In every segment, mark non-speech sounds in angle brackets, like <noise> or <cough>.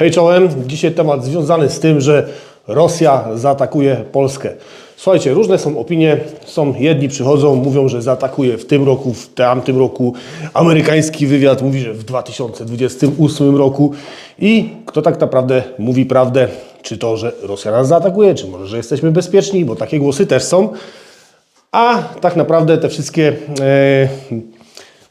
Hej czołem, dzisiaj temat związany z tym, że Rosja zaatakuje Polskę. Słuchajcie, różne są opinie, są jedni przychodzą, mówią, że zaatakuje w tym roku, w tamtym roku. Amerykański wywiad mówi, że w 2028 roku. I kto tak naprawdę mówi prawdę? Czy to, że Rosja nas zaatakuje, czy może, że jesteśmy bezpieczni, bo takie głosy też są. A tak naprawdę te wszystkie e,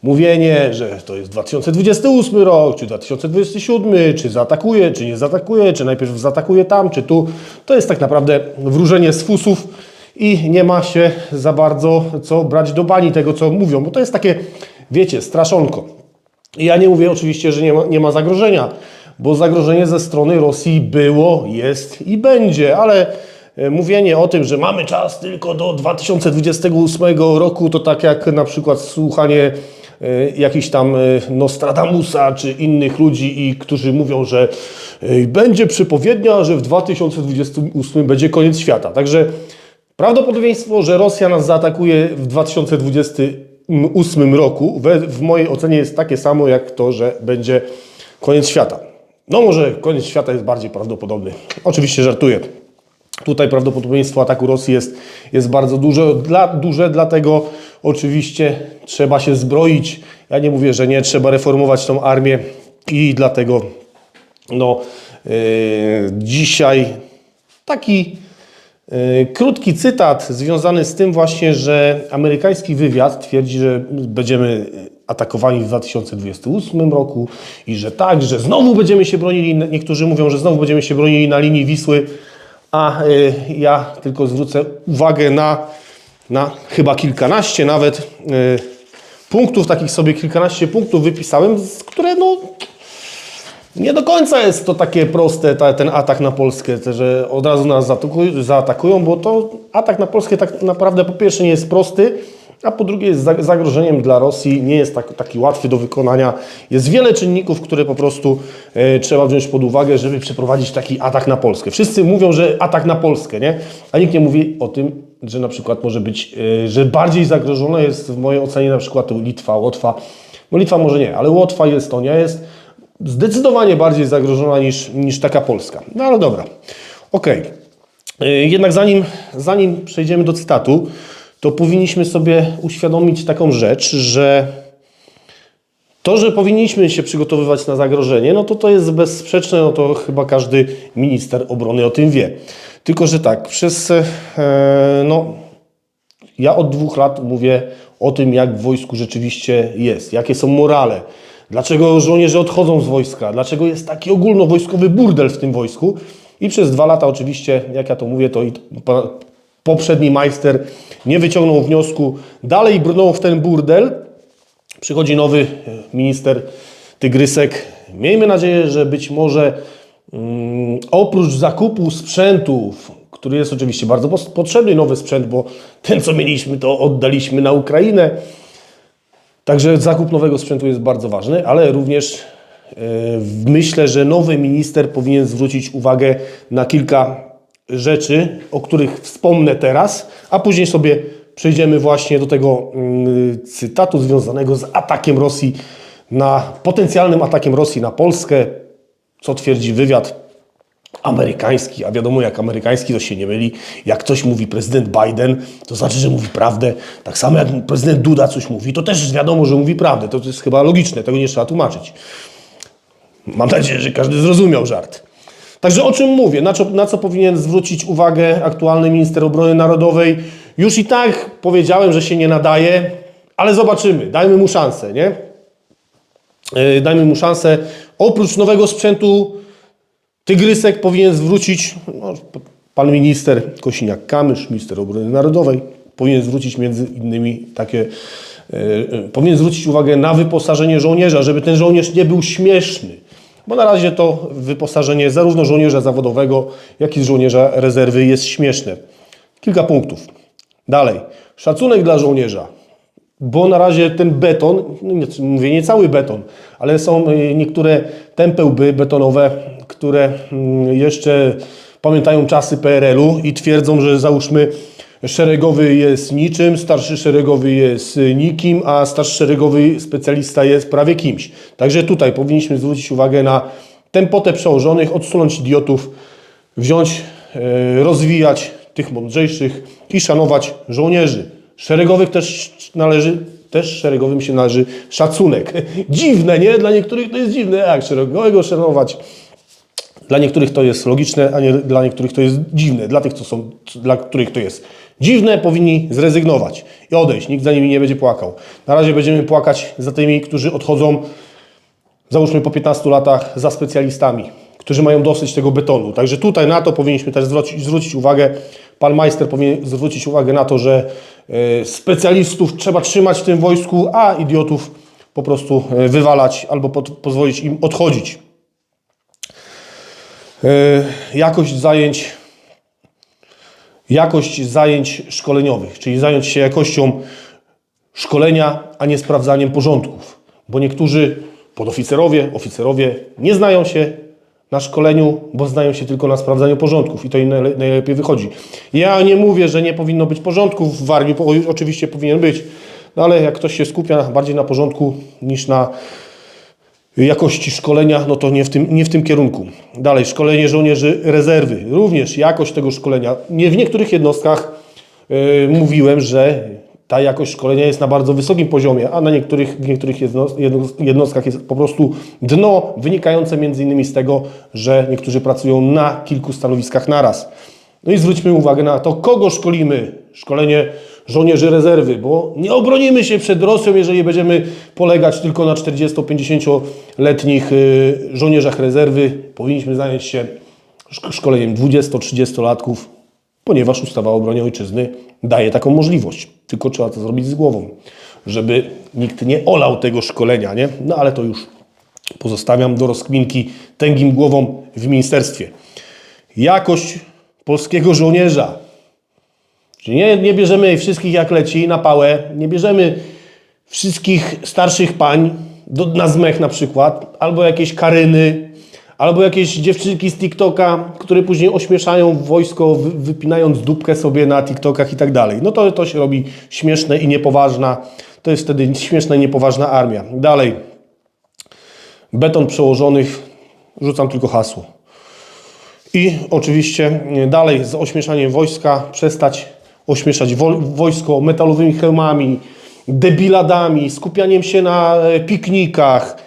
mówienie, że to jest 2028 rok, czy 2027, czy zaatakuje, czy nie zaatakuje, czy najpierw zaatakuje tam, czy tu, to jest tak naprawdę wróżenie z fusów i nie ma się za bardzo co brać do bani tego, co mówią, bo to jest takie, wiecie, straszonko. I ja nie mówię oczywiście, że nie ma, nie ma zagrożenia, bo zagrożenie ze strony Rosji było, jest i będzie, ale e, mówienie o tym, że mamy czas tylko do 2028 roku, to tak jak na przykład słuchanie jakichś tam e, Nostradamusa czy innych ludzi, i którzy mówią, że e, będzie przepowiednia, że w 2028 będzie koniec świata. Także prawdopodobieństwo, że Rosja nas zaatakuje w 2028 roku, w mojej ocenie jest takie samo jak to, że będzie koniec świata. No może koniec świata jest bardziej prawdopodobny. Oczywiście żartuję. Tutaj prawdopodobieństwo ataku Rosji jest, jest bardzo duże, dla, duże, dlatego oczywiście trzeba się zbroić. Ja nie mówię, że nie, trzeba reformować tą armię i dlatego no, yy, dzisiaj taki yy, krótki cytat związany z tym właśnie, że amerykański wywiad twierdzi, że będziemy atakowani w 2028 roku i że tak, że znowu będziemy się bronili, niektórzy mówią, że znowu będziemy się bronili na linii Wisły, a y, ja tylko zwrócę uwagę na, na chyba kilkanaście nawet y, punktów, takich sobie kilkanaście punktów wypisałem, z- które no nie do końca jest to takie proste, ta, ten atak na Polskę, że od razu nas zaatakują, bo to atak na Polskę tak naprawdę po pierwsze nie jest prosty, a po drugie jest za- zagrożeniem dla Rosji, nie jest tak, taki łatwy do wykonania. Jest wiele czynników, które po prostu e, trzeba wziąć pod uwagę, żeby przeprowadzić taki atak na Polskę. Wszyscy mówią, że atak na Polskę, nie? A nikt nie mówi o tym, że na przykład może być, e, że bardziej zagrożona jest w mojej ocenie na przykład Litwa, Łotwa. No Litwa może nie, ale Łotwa i Estonia jest zdecydowanie bardziej zagrożona niż, niż taka Polska. No ale dobra, okej. Y, Jednak zanim, zanim przejdziemy do cytatu, to powinniśmy sobie uświadomić taką rzecz, że to, że powinniśmy się przygotowywać na zagrożenie, no to to jest bezsprzeczne, no to chyba każdy minister obrony o tym wie. Tylko, że tak, przez, e, no, ja od dwóch lat mówię o tym, jak w wojsku rzeczywiście jest, jakie są morale, dlaczego żołnierze odchodzą z wojska, dlaczego jest taki ogólnowojskowy burdel w tym wojsku. I przez dwa lata oczywiście, jak ja to mówię, to i poprzedni majster nie wyciągnął wniosku, dalej brnął w ten burdel. Przychodzi nowy e, minister Tygrysek. Miejmy nadzieję, że być może mm, oprócz zakupu sprzętów, który jest oczywiście bardzo potrzebny, nowy sprzęt, bo ten co mieliśmy to oddaliśmy na Ukrainę. Także zakup nowego sprzętu jest bardzo ważny, ale również e, myślę, że nowy minister powinien zwrócić uwagę na kilka rzeczy, o których wspomnę teraz, a później sobie przejdziemy właśnie do tego mm, cytatu związanego z atakiem Rosji na potencjalnym atakiem Rosji na Polskę, co twierdzi wywiad amerykański, a wiadomo jak amerykański to się nie myli. Jak coś mówi prezydent Biden, to znaczy, że mówi prawdę. Tak samo jak prezydent Duda coś mówi, to też wiadomo, że mówi prawdę. To jest chyba logiczne, tego nie trzeba tłumaczyć. Mam nadzieję, że każdy zrozumiał żart. Także o czym mówię? Na co, na co powinien zwrócić uwagę aktualny minister obrony narodowej? Już i tak powiedziałem, że się nie nadaje, ale zobaczymy. Dajmy mu szansę, nie? Yy, Dajmy mu szansę. Oprócz nowego sprzętu Tygrysek powinien zwrócić, no, pan minister Kosiniak-Kamysz, minister obrony narodowej, powinien zwrócić między innymi takie, e, e, powinien zwrócić uwagę na wyposażenie żołnierza, żeby ten żołnierz nie był śmieszny. Bo na razie to wyposażenie zarówno żołnierza zawodowego, jak i żołnierza rezerwy jest śmieszne. Kilka punktów. Dalej. Szacunek dla żołnierza bo na razie ten beton, no mówię nie cały beton, ale są y, niektóre tępełby betonowe, które mm, jeszcze pamiętają czasy PRL-u i twierdzą, że załóżmy szeregowy jest niczym, starszy szeregowy jest nikim, a starszy szeregowy specjalista jest prawie kimś. Także tutaj powinniśmy zwrócić uwagę na tempotę przełożonych, odsunąć idiotów, wziąć, e, rozwijać tych mądrzejszych i szanować żołnierzy. Szeregowych też należy, też szeregowym się należy szacunek. <laughs> Dziwne, nie? Dla niektórych to jest dziwne, jak szeregowego szanować. Dla niektórych to jest logiczne, a nie dla niektórych to jest dziwne. Dla tych, co są, dla których to jest dziwne, powinni zrezygnować i odejść. Nikt za nimi nie będzie płakał. Na razie będziemy płakać za tymi, którzy odchodzą, załóżmy po 15 latach, za specjalistami, którzy mają dosyć tego betonu. Także tutaj na to powinniśmy też zwrócić, zwrócić uwagę. Pan majster powinien zwrócić uwagę na to, że e, specjalistów trzeba trzymać w tym wojsku, a idiotów po prostu e, wywalać albo pozwolić im odchodzić. E, Jakość zajęć, jakość zajęć szkoleniowych, czyli zająć się jakością szkolenia, a nie sprawdzaniem porządków. Bo niektórzy podoficerowie, oficerowie nie znają się na szkoleniu, bo znają się tylko na sprawdzaniu porządków i to im najle- najlepiej wychodzi. Ja nie mówię, że nie powinno być porządków w armii, oczywiście powinien być, no ale jak ktoś się skupia bardziej na porządku niż na jakości szkolenia, no to nie w tym, nie w tym kierunku. Dalej, szkolenie żołnierzy rezerwy. Również jakość tego szkolenia. Nie w niektórych jednostkach yy, mówiłem, że ta jakość szkolenia jest na bardzo wysokim poziomie, a na niektórych, w niektórych jednos- jednos- jednostkach jest po prostu dno, wynikające między innymi z tego, że niektórzy pracują na kilku stanowiskach naraz. No i zwróćmy uwagę na to, kogo szkolimy. Szkolenie żołnierzy rezerwy, bo nie obronimy się przed Rosją, jeżeli będziemy polegać tylko na 40-50-letnich y, żołnierzach rezerwy. Powinniśmy zająć się szk- szkoleniem 20-30-latków, ponieważ ustawa o obronie ojczyzny daje taką możliwość. Tylko trzeba to zrobić z głową, żeby nikt nie olał tego szkolenia, nie? No ale to już pozostawiam do rozkminki tęgim głową w ministerstwie. Jakość polskiego żołnierza. Czyli nie, nie bierzemy wszystkich jak leci na pałę, nie bierzemy wszystkich starszych pań do, na zmech na przykład, albo jakieś karyny, albo jakieś dziewczynki z TikToka, które później ośmieszają wojsko, wy, wypinając dupkę sobie na TikTokach i tak dalej. No to, to się robi śmieszne i niepoważna. To jest wtedy śmieszna i niepoważna armia. Dalej. Beton przełożonych, rzucam tylko hasło. I oczywiście e, dalej z ośmieszaniem wojska przestać ośmieszać wo- wojsko metalowymi hełmami, debiladami, skupianiem się na e, piknikach,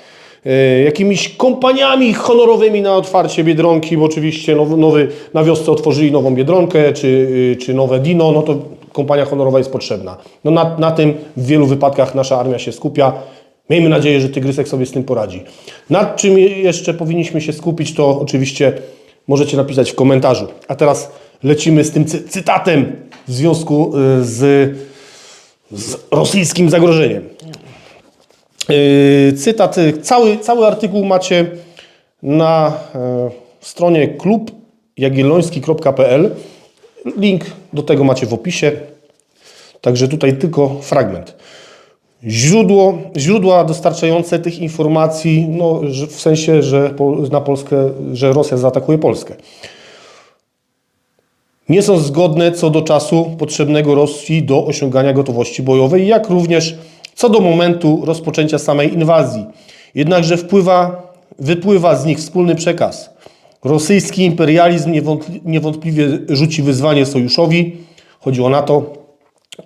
e, jakimiś kompaniami honorowymi na otwarcie Biedronki, bo oczywiście nowy, nowy na wiosce otworzyli nową Biedronkę, czy, e, czy nowe Dino, no to kompania honorowa jest potrzebna. No na, na tym w wielu wypadkach nasza armia się skupia. Miejmy nadzieję, że Tygrysek sobie z tym poradzi. Nad czym jeszcze powinniśmy się skupić, to oczywiście możecie napisać w komentarzu. A teraz lecimy z tym cy- cytatem w związku y, z, z rosyjskim zagrożeniem. Yy, Cytat, y, cały, cały artykuł macie na e, stronie klubjagielloński.pl. Link do tego macie w opisie. Także tutaj tylko fragment. Źródło, źródła dostarczające tych informacji, no, w sensie, że na Polskę, że Rosja zaatakuje Polskę. Nie są zgodne co do czasu potrzebnego Rosji do osiągania gotowości bojowej, jak również co do momentu rozpoczęcia samej inwazji. Jednakże wpływa, wypływa z nich wspólny przekaz. Rosyjski imperializm niewątpli- niewątpliwie rzuci wyzwanie sojuszowi, chodzi o NATO,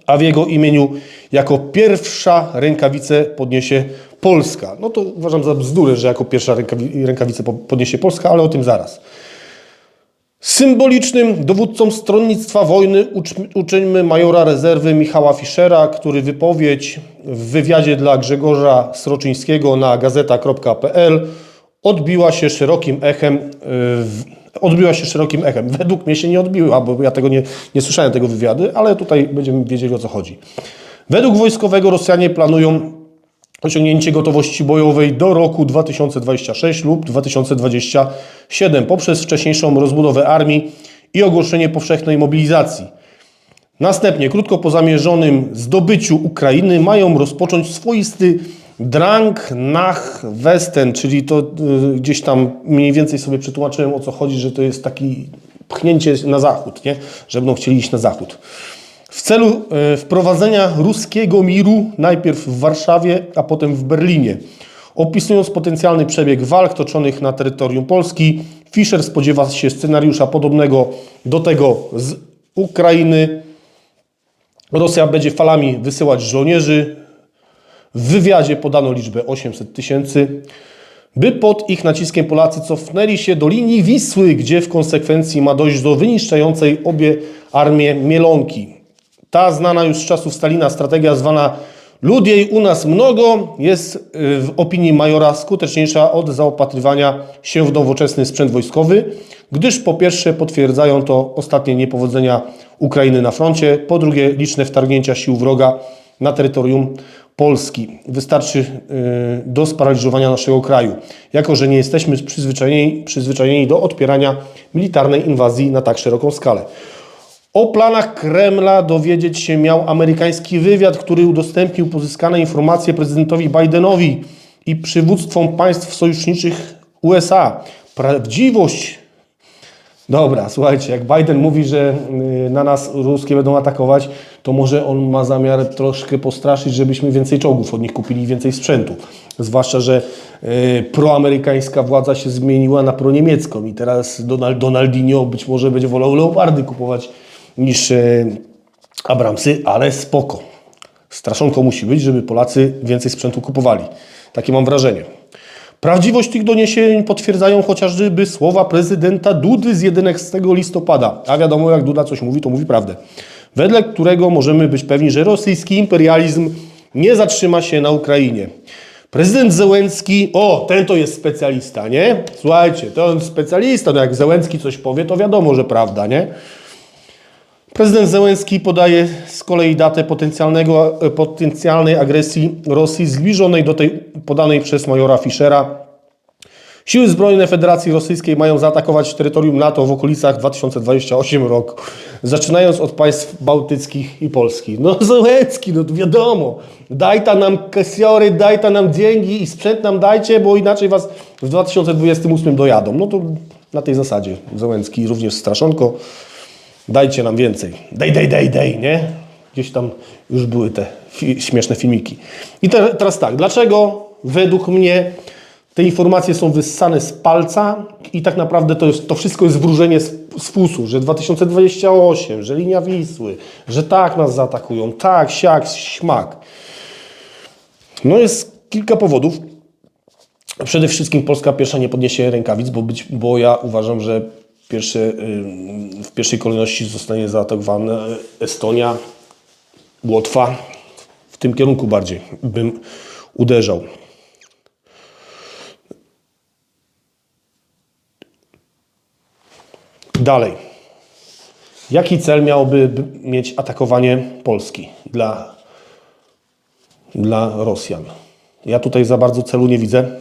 a w jego imieniu jako pierwsza rękawicę podniesie Polska. No to uważam za bzdurę, że jako pierwsza rękawi- rękawicę po- podniesie Polska, ale o tym zaraz. Symbolicznym dowódcą stronnictwa wojny ucz- uczyńmy majora rezerwy Michała Fischera, który wypowiedź w wywiadzie dla Grzegorza Sroczyńskiego na gazeta.pl odbiła się szerokim echem. w- Odbiła się szerokim echem. Według mnie się nie odbiła, bo ja tego nie, nie słyszałem tego wywiadu, ale tutaj będziemy wiedzieli o co chodzi. Według wojskowego Rosjanie planują osiągnięcie gotowości bojowej do roku 2026 lub 2027 poprzez wcześniejszą rozbudowę armii i ogłoszenie powszechnej mobilizacji. Następnie, krótko po zamierzonym zdobyciu Ukrainy, mają rozpocząć swoisty drang nach Westen, czyli to y, gdzieś tam mniej więcej sobie przetłumaczyłem o co chodzi, że to jest taki pchnięcie na zachód, nie? że będą chcieli iść na zachód. W celu e, wprowadzenia ruskiego miru najpierw w Warszawie, a potem w Berlinie Opisując potencjalny przebieg walk toczonych na terytorium Polski, Fischer spodziewa się scenariusza podobnego do tego z Ukrainy. Rosja będzie falami wysyłać żołnierzy. W wywiadzie podano liczbę 800 tysięcy, by pod ich naciskiem Polacy cofnęli się do linii Wisły, gdzie w konsekwencji ma dojść do wyniszczającej obie armie Mielonki. Ta znana już z czasów Stalina strategia zwana lud jej u nas mnogo jest y, w opinii majora skuteczniejsza od zaopatrywania się w nowoczesny sprzęt wojskowy, gdyż po pierwsze potwierdzają to ostatnie niepowodzenia Ukrainy na froncie, po drugie liczne wtargnięcia sił wroga na terytorium Polski. Wystarczy y, do sparaliżowania naszego kraju, jako że nie jesteśmy przyzwyczajeni, przyzwyczajeni do odpierania militarnej inwazji na tak szeroką skalę. O planach Kremla dowiedzieć się miał amerykański wywiad, który udostępnił pozyskane informacje prezydentowi Bidenowi i przywództwom państw sojuszniczych USA. Prawdziwość. Dobra, słuchajcie, jak Biden mówi, że y, na nas ruskie będą atakować, to może on ma zamiar troszkę postraszyć, żebyśmy więcej czołgów od nich kupili i więcej sprzętu. Zwłaszcza, że y, proamerykańska władza się zmieniła na proniemiecką i teraz Donald, Donaldinho być może będzie wolał leopardy kupować niż e, Abramsy, ale spoko. Straszonko musi być, żeby Polacy więcej sprzętu kupowali. Takie mam wrażenie. Prawdziwość tych doniesień potwierdzają chociażby słowa prezydenta Dudy z 11 listopada. A wiadomo, jak Duda coś mówi, to mówi prawdę. Wedle którego możemy być pewni, że rosyjski imperializm nie zatrzyma się na Ukrainie. Prezydent Zełenski, o, ten to jest specjalista, nie? Słuchajcie, to on specjalista, no jak Zełenski coś powie, to wiadomo, że prawda, nie? Prezydent Zełenski podaje z kolei datę potencjalnego, e, potencjalnej agresji Rosji zbliżonej do tej podanej przez majora Fischera. Siły Zbrojne Federacji Rosyjskiej mają zaatakować terytorium NATO w okolicach 2028 roku, zaczynając od państw bałtyckich i Polski. No <laughs> Zełenski, no wiadomo, daj ta nam kasiory, daj ta nam dzięki i sprzęt nam dajcie, bo inaczej was w 2028 dojadą. No to na tej zasadzie Zełenski również straszonko. Dajcie nam więcej. Dej, dej, dej, dej, nie? Gdzieś tam już były te fi śmieszne filmiki. I te, teraz tak, dlaczego według mnie te informacje są wyssane z palca i tak naprawdę to, jest, to wszystko jest wróżenie z, z fusu, że 2028, że linia Wisły, że tak nas zaatakują, tak, siak, śmak. No jest kilka powodów. Przede wszystkim Polska pierwsza nie podniesie rękawic, bo, być, bo ja uważam, że W pierwszej kolejności zostanie zaatakowana Estonia, Łotwa. W tym kierunku bardziej bym uderzał. Dalej. Jaki cel miałoby mieć atakowanie Polski dla, dla Rosjan? Ja tutaj za bardzo celu nie widzę,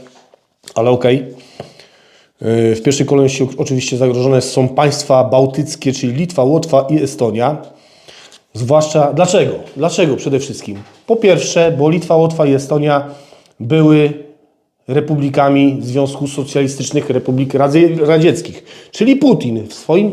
ale okej. Okay. W pierwszej kolejności oczywiście zagrożone są państwa bałtyckie, czyli Litwa, Łotwa i Estonia. Zwłaszcza dlaczego? Dlaczego przede wszystkim? Po pierwsze, bo Litwa, Łotwa i Estonia były republikami Związku Socjalistycznych Republik Radzieckich. Czyli Putin w swoim,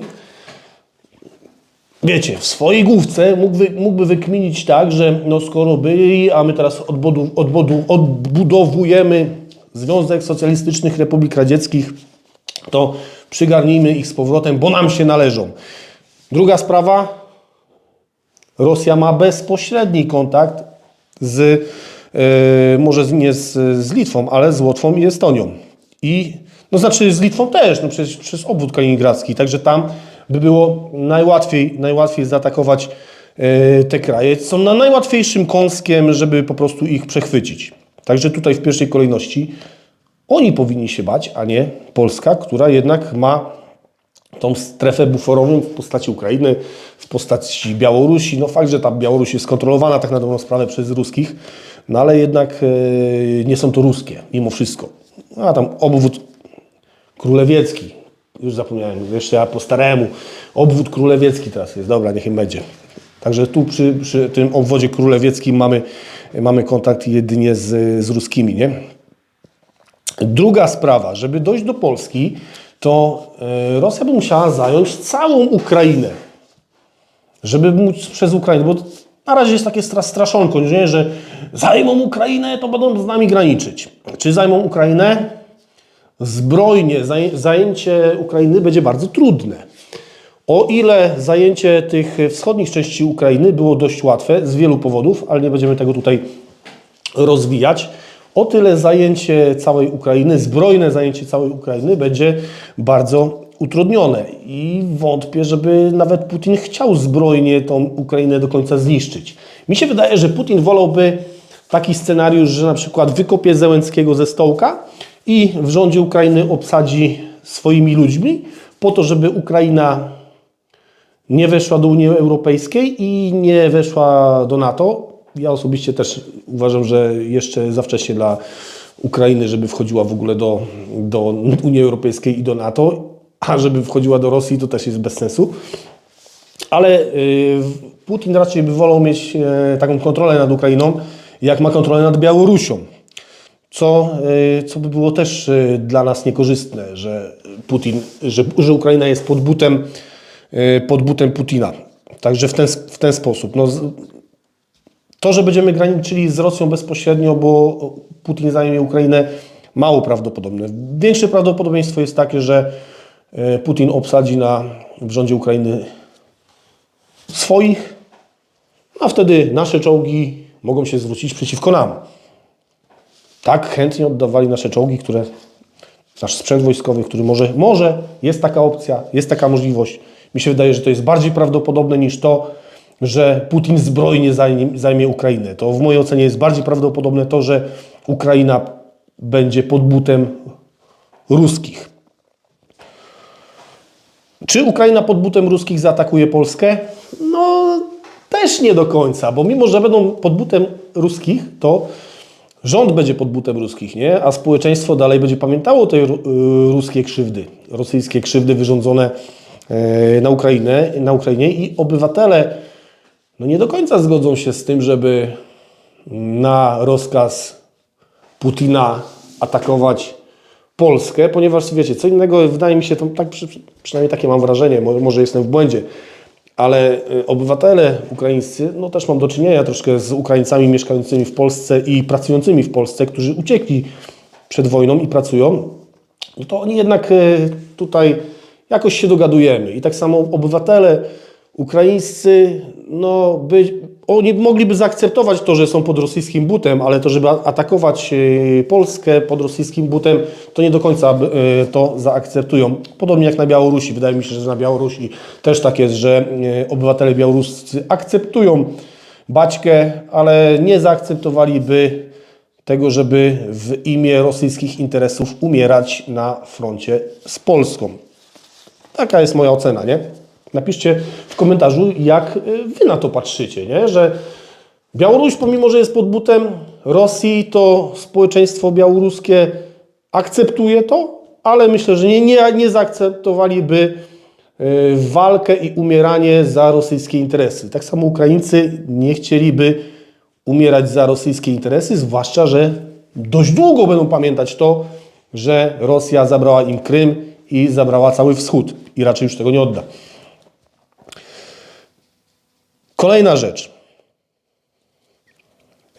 wiecie, w swojej główce mógłby, mógłby wykminić tak, że no skoro byli, a my teraz odbudu, odbudu, odbudowujemy Związek Socjalistycznych Republik Radzieckich, to przygarnijmy ich z powrotem, bo nam się należą. Druga sprawa. Rosja ma bezpośredni kontakt z, yy, może nie z, z Litwą, ale z Łotwą i Estonią. I, no znaczy z Litwą też, no przez, przez obwód kaliningradzki, także tam by było najłatwiej, najłatwiej zaatakować yy, te kraje. Są na najłatwiejszym kąskiem, żeby po prostu ich przechwycić. Także tutaj w pierwszej kolejności oni powinni się bać, a nie Polska, która jednak ma tą strefę buforową w postaci Ukrainy, w postaci Białorusi. No fakt, że ta Białoruś jest kontrolowana tak na dobrą sprawę przez ruskich, no ale jednak e, nie są to ruskie, mimo wszystko. A tam obwód królewiecki, już zapomniałem, jeszcze ja po staremu, obwód królewiecki teraz jest, dobra, niech im będzie. Także tu przy, przy tym obwodzie królewieckim mamy, mamy kontakt jedynie z, z ruskimi, nie? Druga sprawa, żeby dojść do Polski, to e, Rosja by musiała zająć całą Ukrainę. Żeby móc przez Ukrainę, bo Na razie jest takie stra- straszonko, nie? że zajmą Ukrainę, to będą z nami graniczyć. Czy zajmą Ukrainę? Zbrojnie zaj- zajęcie Ukrainy będzie bardzo trudne. O ile zajęcie tych wschodnich części Ukrainy było dość łatwe z wielu powodów, ale nie będziemy tego tutaj rozwijać, o tyle zajęcie całej Ukrainy, zbrojne zajęcie całej Ukrainy będzie bardzo utrudnione i wątpię, żeby nawet Putin chciał zbrojnie tą Ukrainę do końca zniszczyć. Mi się wydaje, że Putin wolałby taki scenariusz, że na przykład wykopie Zełenskiego ze stołka i w rządzie Ukrainy obsadzi swoimi ludźmi po to, żeby Ukraina nie weszła do Unii Europejskiej i nie weszła do NATO. Ja osobiście też uważam, że jeszcze za wcześnie dla Ukrainy, żeby wchodziła w ogóle do, do Unii Europejskiej i do NATO, a żeby wchodziła do Rosji, to też jest bez sensu. Ale y, Putin raczej by wolał mieć e, taką kontrolę nad Ukrainą, jak ma kontrolę nad Białorusią. Co, y, co by było też y, dla nas niekorzystne, że Putin, że, że Ukraina jest pod butem, pod butem Putina. Także w ten, w ten sposób. No, to, że będziemy graniczyli z Rosją bezpośrednio, bo Putin zajmie Ukrainę, mało prawdopodobne. Większe prawdopodobieństwo jest takie, że e, Putin obsadzi na, w rządzie Ukrainy swoich, a wtedy nasze czołgi mogą się zwrócić przeciwko nam. Tak chętnie oddawali nasze czołgi, które nasz sprzęt wojskowy, który może, może jest taka opcja, jest taka możliwość. Mi się wydaje, że to jest bardziej prawdopodobne niż to, że Putin zbrojnie zajmie, zajmie Ukrainę. To w mojej ocenie jest bardziej prawdopodobne to, że Ukraina będzie pod butem ruskich. Czy Ukraina pod butem ruskich zaatakuje Polskę? No, też nie do końca, bo mimo, że będą pod butem ruskich, to rząd będzie pod butem ruskich, nie? A społeczeństwo dalej będzie pamiętało te y, ruskie krzywdy, rosyjskie krzywdy wyrządzone e, na Ukrainę, na Ukrainie i obywatele no nie do końca zgodzą się z tym, żeby na rozkaz Putina atakować Polskę, ponieważ wiecie, co innego wydaje mi się, to tak przy, przynajmniej takie mam wrażenie, może, może jestem w błędzie, ale y, obywatele ukraińscy, no też mam do czynienia troszkę z Ukraińcami mieszkającymi w Polsce i pracującymi w Polsce, którzy uciekli przed wojną i pracują, no to oni jednak y, tutaj jakoś się dogadujemy. I tak samo obywatele ukraińscy, no by, oni mogliby zaakceptować to, że są pod rosyjskim butem, ale to, żeby atakować y, Polskę pod rosyjskim butem, to nie do końca y, to zaakceptują. Podobnie jak na Białorusi. Wydaje mi się, że na Białorusi też tak jest, że y, obywatele białoruscy akceptują Baćkę, ale nie zaakceptowaliby tego, żeby w imię rosyjskich interesów umierać na froncie z Polską. Taka jest moja ocena, nie? Napiszcie w komentarzu, jak y, wy na to patrzycie, nie? Że Białoruś, pomimo że jest pod butem Rosji, to społeczeństwo białoruskie akceptuje to, ale myślę, że nie, nie, nie zaakceptowaliby y, walkę i umieranie za rosyjskie interesy. Tak samo Ukraińcy nie chcieliby umierać za rosyjskie interesy, zwłaszcza, że dość długo będą pamiętać to, że Rosja zabrała im Krym i zabrała cały wschód i raczej już tego nie odda. Kolejna rzecz.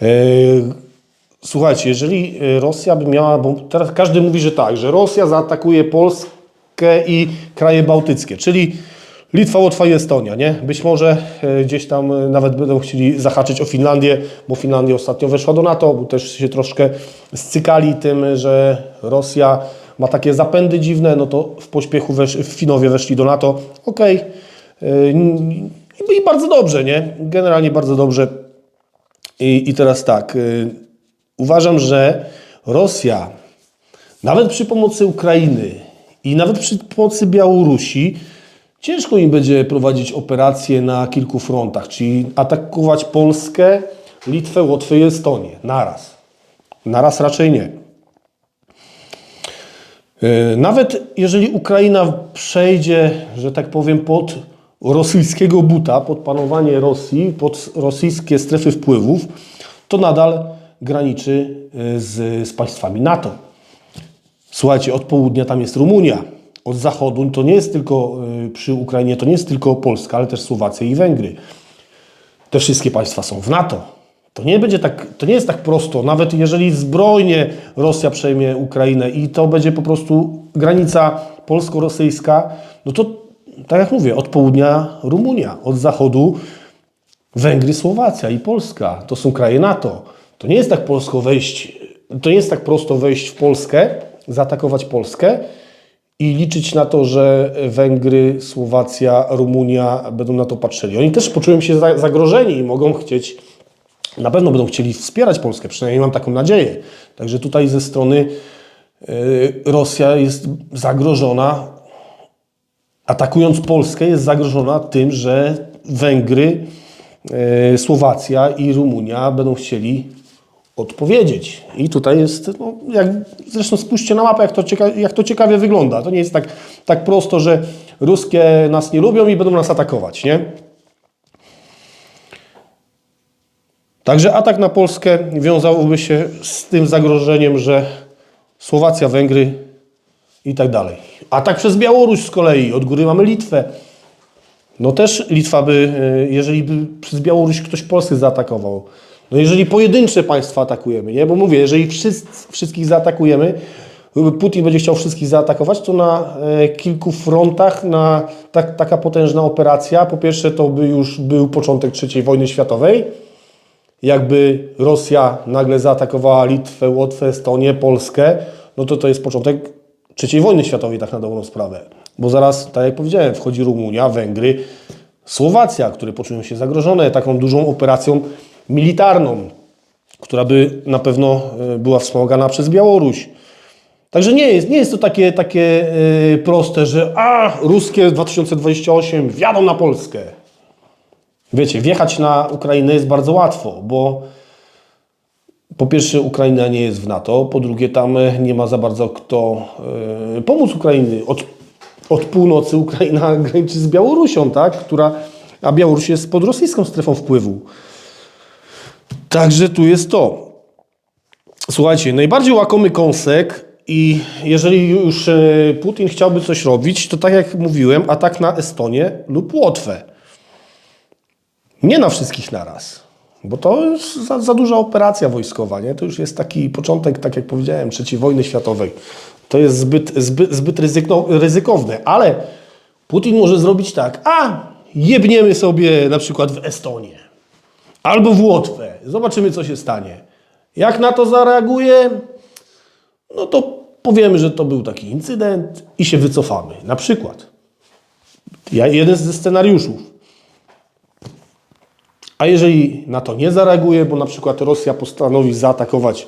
E, Słuchajcie, jeżeli e, Rosja by miała, bo teraz każdy mówi, że tak, że Rosja zaatakuje Polskę i kraje bałtyckie, czyli Litwa, Łotwa i Estonia, nie? Być może e, gdzieś tam nawet będą chcieli zahaczyć o Finlandię, bo Finlandia ostatnio weszła do NATO, bo też się troszkę scykali tym, że Rosja ma takie zapędy dziwne, no to w pośpiechu wesz, Finowie weszli do NATO. Okej. E, I, I bardzo dobrze, nie? Generalnie bardzo dobrze. I, I teraz tak, y, uważam, że Rosja, nawet przy pomocy Ukrainy i nawet przy pomocy Białorusi, ciężko im będzie prowadzić operacje na kilku frontach, czyli atakować Polskę, Litwę, Łotwę i Estonię naraz. Naraz raczej nie. Y, Nawet jeżeli Ukraina przejdzie, że tak powiem, pod rosyjskiego buta, pod panowanie Rosji, pod rosyjskie strefy wpływów, to nadal graniczy y, z, z państwami NATO. Słuchajcie, od południa tam jest Rumunia, od zachodu to nie jest tylko y, przy Ukrainie, to nie jest tylko Polska, ale też Słowacja i Węgry. te wszystkie państwa są w NATO. To nie będzie tak, to nie jest tak prosto. Nawet jeżeli zbrojnie Rosja przejmie Ukrainę i to będzie po prostu granica polsko-rosyjska, no to tak jak mówię, od południa Rumunia, od zachodu Węgry, Słowacja i Polska. To są kraje NATO. To nie jest tak prosto wejść, to nie jest tak prosto wejść w Polskę, zaatakować Polskę i liczyć na to, że Węgry, Słowacja, Rumunia będą na to patrzyli. Oni też poczują się za- zagrożeni i mogą chcieć, na pewno będą chcieli wspierać Polskę, przynajmniej mam taką nadzieję. Także tutaj ze strony y, Rosja jest zagrożona atakując Polskę, jest zagrożona tym, że Węgry, e, Słowacja i Rumunia będą chcieli odpowiedzieć. I tutaj jest, no, jak, zresztą spójrzcie na mapę, jak to, cieka, jak to ciekawie wygląda. To nie jest tak, tak prosto, że ruskie nas nie lubią i będą nas atakować, nie? Także atak na Polskę wiązałby się z tym zagrożeniem, że Słowacja, Węgry i tak dalej. Atak przez Białoruś z kolei, od góry mamy Litwę. No też Litwa by, e, jeżeli by przez Białoruś ktoś Polskę zaatakował, no jeżeli pojedyncze państwa atakujemy, nie? Bo mówię, jeżeli wszyscy, wszystkich zaatakujemy, Putin będzie chciał wszystkich zaatakować, to na e, kilku frontach na tak, taka potężna operacja, po pierwsze to by już był początek III wojny światowej, jakby Rosja nagle zaatakowała Litwę, Łotwę, Estonię, Polskę, no to to jest początek III wojny światowej, tak na dobrą sprawę. Bo zaraz, tak jak powiedziałem, wchodzi Rumunia, Węgry, Słowacja, które poczują się zagrożone taką dużą operacją militarną, która by na pewno e, była wspomagana przez Białoruś. Także nie jest, nie jest to takie, takie e, proste, że a, ruskie 2028 wjadą na Polskę. Wiecie, wjechać na Ukrainę jest bardzo łatwo, bo po pierwsze Ukraina nie jest w NATO, po drugie tam nie ma za bardzo kto e, pomóc Ukrainy. Od, od północy Ukraina <laughs> graniczy z Białorusią, tak? Która, a Białoruś jest pod rosyjską strefą wpływu. Także tu jest to. Słuchajcie, najbardziej łakomy kąsek i jeżeli już e, Putin chciałby coś robić, to tak jak mówiłem, atak na Estonię lub Łotwę. Nie na wszystkich naraz, bo to jest za, za duża operacja wojskowa, nie? To już jest taki początek, tak jak powiedziałem, III wojny światowej. To jest zbyt, zbyt, zbyt ryzyko, ryzykowne, ale Putin może zrobić tak, a jebniemy sobie na przykład w Estonię albo w Łotwę. Zobaczymy, co się stanie. Jak na to zareaguje, no to powiemy, że to był taki incydent i się wycofamy. Na przykład. Jeden ze scenariuszów. A jeżeli na to nie zareaguje, bo na przykład Rosja postanowi zaatakować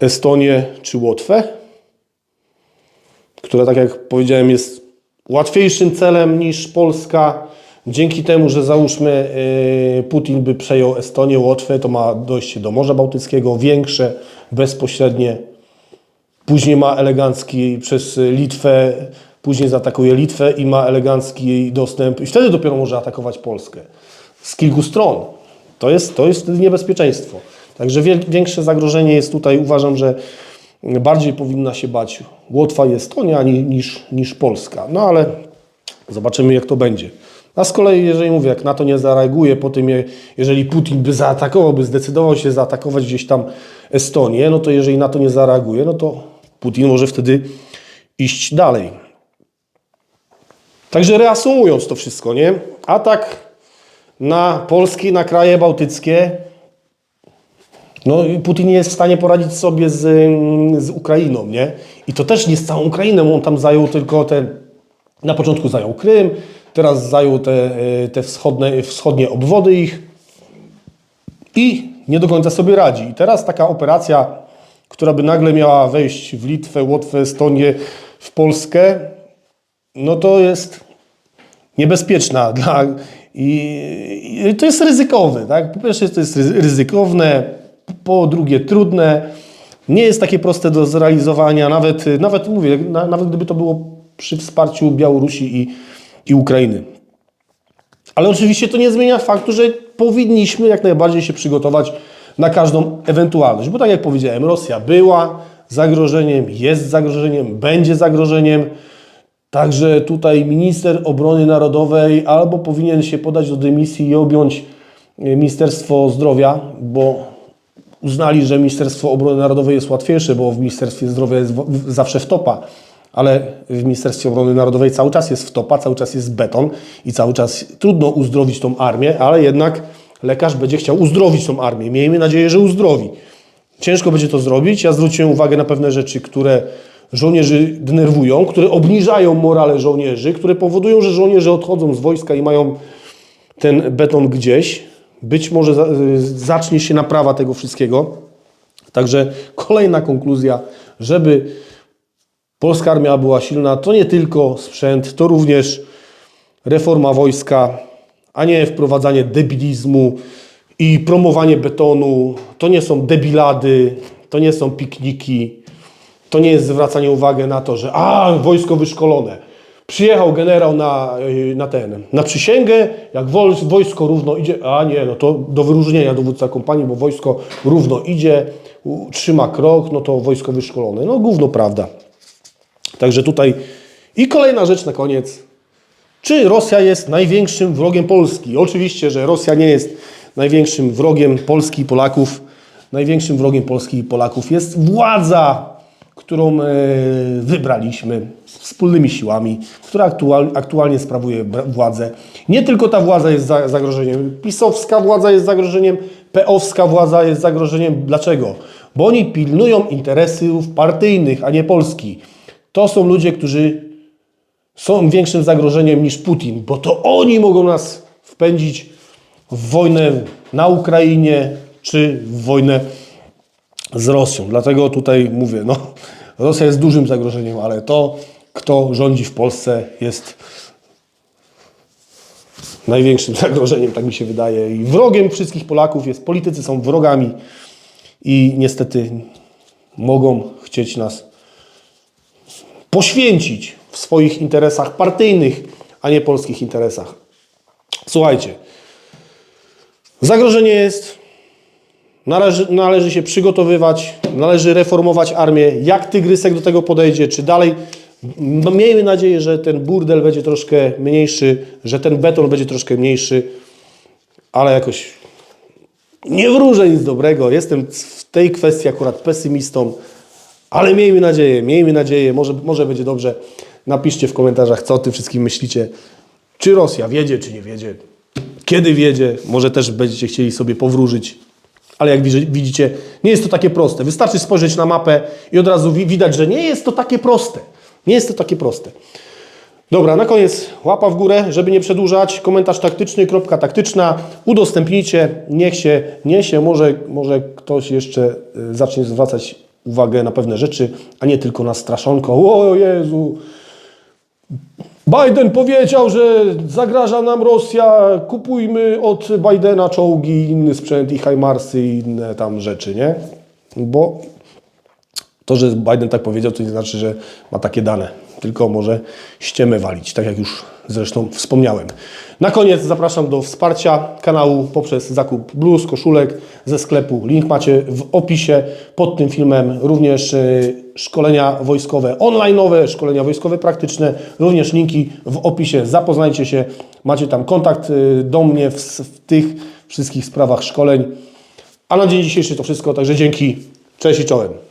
Estonię czy Łotwę, która, tak jak powiedziałem, jest łatwiejszym celem niż Polska, dzięki temu, że załóżmy yy, Putin by przejął Estonię, Łotwę, to ma dojście do Morza Bałtyckiego, większe, bezpośrednie. Później ma elegancki przez Litwę, później zaatakuje Litwę i ma elegancki dostęp i wtedy dopiero może atakować Polskę z kilku stron. To jest, to jest niebezpieczeństwo. Także większe zagrożenie jest tutaj, uważam, że bardziej powinna się bać Łotwa i Estonia ni- niż, niż Polska. No ale zobaczymy jak to będzie. A z kolei, jeżeli mówię, jak na to nie zareaguje po tym, je- jeżeli Putin by zaatakował, by zdecydował się zaatakować gdzieś tam Estonię, no to jeżeli na to nie zareaguje, no to Putin może wtedy iść dalej. Także reasumując to wszystko, nie? Atak na Polski, na kraje bałtyckie. No i Putin nie jest w stanie poradzić sobie z, z Ukrainą, nie? I to też nie z całą Ukrainą, on tam zajął tylko te, na początku zajął Krym, teraz zajął te, y, te wschodnie, wschodnie obwody ich i nie do końca sobie radzi. I teraz taka operacja, która by nagle miała wejść w Litwę, Łotwę, Estonię, w Polskę, no to jest niebezpieczna dla, i, to jest ryzykowne. Tak? Po pierwsze to jest ryzy- ryzykowne, po drugie trudne, nie jest takie proste do zrealizowania, nawet, nawet mówię, na, nawet gdyby to było przy wsparciu Białorusi i, i Ukrainy. Ale oczywiście to nie zmienia faktu, że powinniśmy jak najbardziej się przygotować na każdą ewentualność, bo tak jak powiedziałem, Rosja była zagrożeniem, jest zagrożeniem, będzie zagrożeniem. Także tutaj minister obrony narodowej albo powinien się podać do dymisji i objąć e, Ministerstwo Zdrowia, bo uznali, że Ministerstwo Obrony Narodowej jest łatwiejsze, bo w Ministerstwie Zdrowia jest zawsze wtopa, ale w Ministerstwie Obrony Narodowej cały czas jest wtopa, cały czas jest beton i cały czas trudno uzdrowić tą armię, ale jednak lekarz będzie chciał uzdrowić tą armię. Miejmy nadzieję, że uzdrowi. Ciężko będzie to zrobić. Ja zwróciłem uwagę na pewne rzeczy, które żołnierzy denerwują, które obniżają morale żołnierzy, które powodują, że żołnierze odchodzą z wojska i mają ten beton gdzieś. Być może y, zacznie się naprawa tego wszystkiego. Także kolejna konkluzja, żeby polska armia była silna, to nie tylko sprzęt, to również reforma wojska, a nie wprowadzanie debilizmu i promowanie betonu. To nie są debilady, to nie są pikniki, to nie jest zwracanie uwagi na to, że a, wojsko wyszkolone. Przyjechał generał na, yy, na ten, na przysięgę, jak wojsko równo idzie, a nie, no to do wyróżnienia dowódca kompanii, bo wojsko równo idzie, trzyma krok, no to wojsko wyszkolone. No gówno prawda. Także tutaj i kolejna rzecz na koniec. Czy Rosja jest największym wrogiem Polski? Oczywiście, że Rosja nie jest największym wrogiem Polski i Polaków. Największym wrogiem Polski i Polaków jest władza, którą e, wybraliśmy wspólnymi siłami, która aktual, aktualnie sprawuje władzę. Nie tylko ta władza jest za, zagrożeniem. Pisowska władza jest zagrożeniem, peowska władza jest zagrożeniem. Dlaczego? Bo oni pilnują interesów partyjnych, a nie Polski. To są ludzie, którzy są większym zagrożeniem niż Putin, bo to oni mogą nas wpędzić w wojnę na Ukrainie czy w wojnę z Rosją. Dlatego tutaj mówię, no, Rosja jest dużym zagrożeniem, ale to, kto rządzi w Polsce, jest największym <laughs> zagrożeniem, tak mi się wydaje. I wrogiem wszystkich Polaków jest, politycy są wrogami i niestety mogą chcieć nas poświęcić w swoich interesach partyjnych, a nie polskich interesach. Słuchajcie, zagrożenie jest, należy, należy się przygotowywać, należy reformować armię. Jak Tygrysek do tego podejdzie, czy dalej. No, miejmy nadzieję, że ten burdel będzie troszkę mniejszy, że ten beton będzie troszkę mniejszy, ale jakoś nie wróżę nic dobrego. Jestem w tej kwestii akurat pesymistą, ale miejmy nadzieję, miejmy nadzieję, może, może będzie dobrze. Napiszcie w komentarzach, co o tym wszystkim myślicie. Czy Rosja wiedzie, czy nie wiedzie? Kiedy wiedzie? Może też będziecie chcieli sobie powróżyć. Ale jak widzi- widzicie, nie jest to takie proste. Wystarczy spojrzeć na mapę i od razu wi- widać, że nie jest to takie proste. Nie jest to takie proste. Dobra, na koniec łapa w górę, żeby nie przedłużać. Komentarz taktyczny, kropka taktyczna. Udostępnijcie, niech się niesie. Może, może ktoś jeszcze y, zacznie zwracać uwagę na pewne rzeczy, a nie tylko na straszonko. O Jezu, Biden powiedział, że zagraża nam Rosja, kupujmy od Bidena czołgi, inny sprzęt i Hajmarsy i inne tam rzeczy, nie? Bo to, że Biden tak powiedział, to nie znaczy, że ma takie dane, tylko może ściemy walić, tak jak już zresztą wspomniałem. Na koniec zapraszam do wsparcia kanału poprzez zakup bluz, koszulek ze sklepu. Link macie w opisie pod tym filmem. Również y, szkolenia wojskowe online'owe, szkolenia wojskowe praktyczne, również linki w opisie. Zapoznajcie się, macie tam kontakt y, do mnie w, w tych wszystkich sprawach szkoleń. A na dzień dzisiejszy to wszystko, także dzięki, cześć i czołem.